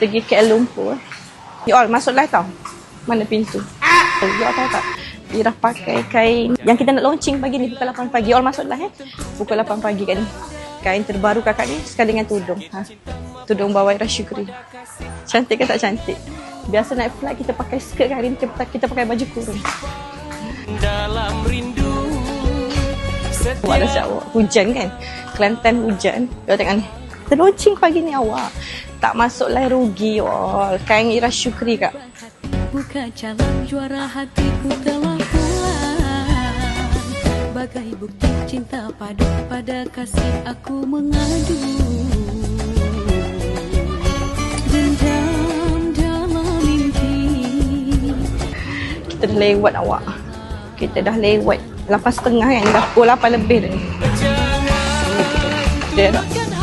pergi ke Kuala Lumpur. You all masuklah tau. Mana pintu? You all tahu tak? Ira pakai kain yang kita nak launching pagi ni pukul 8 pagi. You all masuklah eh. Pukul 8 pagi kat ni. Kain terbaru kakak ni sekali dengan tudung. Ha. Tudung bawah Ira Syukri. Cantik ke tak cantik? Biasa naik flight kita pakai skirt kan hari ni kita, kita pakai baju kurung. dalam rindu Awak dah awak. Hujan kan? Kelantan hujan. Kau tengok ni. Launching pagi ni awak. Tak masuk lah rugi all. Kain Ira Syukri kak. Buka calon juara hatiku telah pulang Bagai bukti cinta padu pada kasih aku mengadu Dendam dalam mimpi Kita dah lewat awak. Kita dah lewat. Lapan setengah kan? Dah pukul lapan lebih dah ni. Dia dah.